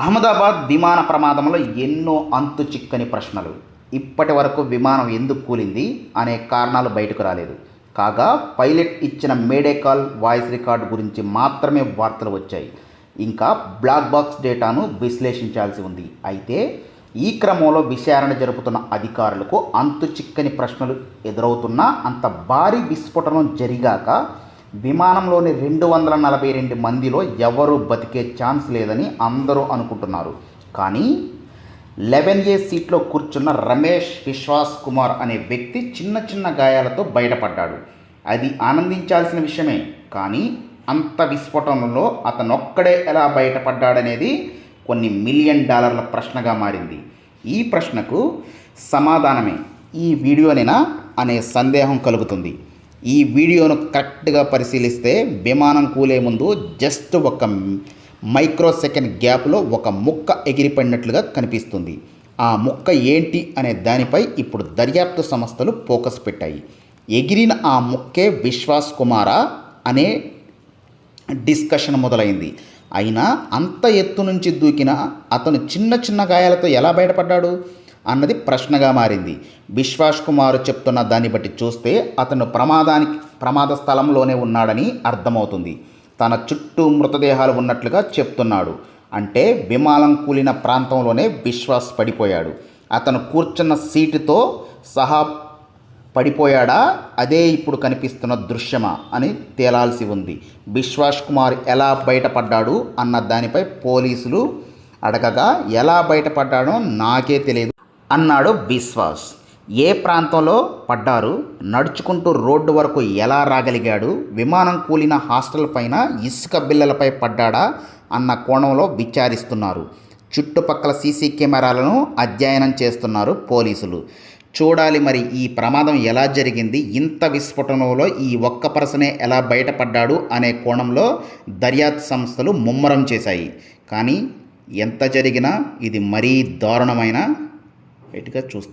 అహ్మదాబాద్ విమాన ప్రమాదంలో ఎన్నో అంతు చిక్కని ప్రశ్నలు. ఇప్పటి వరకు విమానం ఎందుకు కూలింది అనే కారణాలు బయటకు రాలేదు. కాగా పైలట్ ఇచ్చిన మేడే కాల్ వాయిస్ రికార్డు గురించి మాత్రమే వార్తలు వచ్చాయి. ఇంకా బ్లాక్ బాక్స్ డేటాను విశ్లేషించాల్సి ఉంది. అయితే ఈ క్రమంలో విచారణ జరుపుతున్న అధికారులకు అంతు చిక్కని ప్రశ్నలు ఎదురవుతున్నా అంత భారీ విస్ఫోటనం జరిగాక విమానంలోని రెండు వందల నలభై రెండు మందిలో ఎవరు బతికే ఛాన్స్ లేదని అందరూ అనుకుంటున్నారు. కానీ లెవెన్ ఏ సీట్లో కూర్చున్న రమేష్ విశ్వాస్ కుమార్ అనే వ్యక్తి చిన్న చిన్న గాయాలతో బయటపడ్డాడు. అది ఆనందించాల్సిన విషయమే. కానీ అంత విస్ఫోటనలో అతనొక్కడే ఎలా బయటపడ్డాడనేది కొన్ని మిలియన్ డాలర్ల ప్రశ్నగా మారింది. ఈ ప్రశ్నకు సమాధానమే. ఈ వీడియోనేనా అనే సందేహం కలుగుతుంది. ఈ వీడియోను కరెక్ట్గా పరిశీలిస్తే విమానం కూలే ముందు జస్ట్ ఒక మైక్రో సెకండ్ గ్యాప్లో ఒక ముక్క ఎగిరిపడినట్లుగా కనిపిస్తుంది. ఆ ముక్క ఏంటి అనే దానిపై ఇప్పుడు దర్యాప్తు సంస్థలు ఫోకస్ పెట్టాయి. ఎగిరిన ఆ ముక్కే విశ్వాస్ కుమారా అనే డిస్కషన్ మొదలైంది. అయినా అంత ఎత్తు నుంచి దూకిన అతను చిన్న చిన్న గాయాలతో ఎలా బయటపడ్డాడు? అన్నది ప్రశ్నగా మారింది. విశ్వాస్ కుమార్ చెప్తున్న దాన్ని బట్టి చూస్తే అతను ప్రమాదానికి ప్రమాద స్థలంలోనే ఉన్నాడని అర్థమవుతుంది. తన చుట్టూ మృతదేహాలు ఉన్నట్లుగా చెప్తున్నాడు. అంటే విమానం కూలిన ప్రాంతంలోనే విశ్వాస్ పడిపోయాడు. అతను కూర్చున్న సీటుతో సహా పడిపోయాడా? అదే ఇప్పుడు కనిపిస్తున్న దృశ్యమా అని తేలాల్సి ఉంది. విశ్వాస్ కుమార్ ఎలా బయటపడ్డాడు అన్న దానిపై పోలీసులు అడగగా ఎలా బయటపడ్డాడో నాకే తెలియదు. అన్నాడు విశ్వాస్. ఏ ప్రాంతంలో పడ్డారు? నడుచుకుంటూ రోడ్డు వరకు ఎలా రాగలిగాడు? విమానం కూలిన హాస్టల్ పైన ఇసుక బిల్లలపై పడ్డాడా? అన్న కోణంలో విచారిస్తున్నారు. చుట్టుపక్కల సీసీ కెమెరాలను అధ్యయనం చేస్తున్నారు పోలీసులు. చూడాలి మరి ఈ ప్రమాదం ఎలా జరిగింది? ఇంత విస్ఫోటనంలో ఈ ఒక్క పర్సనే ఎలా బయటపడ్డాడు అనే కోణంలో దర్యాప్తు సంస్థలు ముమ్మరం చేశాయి. కానీ ఎంత జరిగినా ఇది మరీ దారుణమైన బయటగా చూస్తాం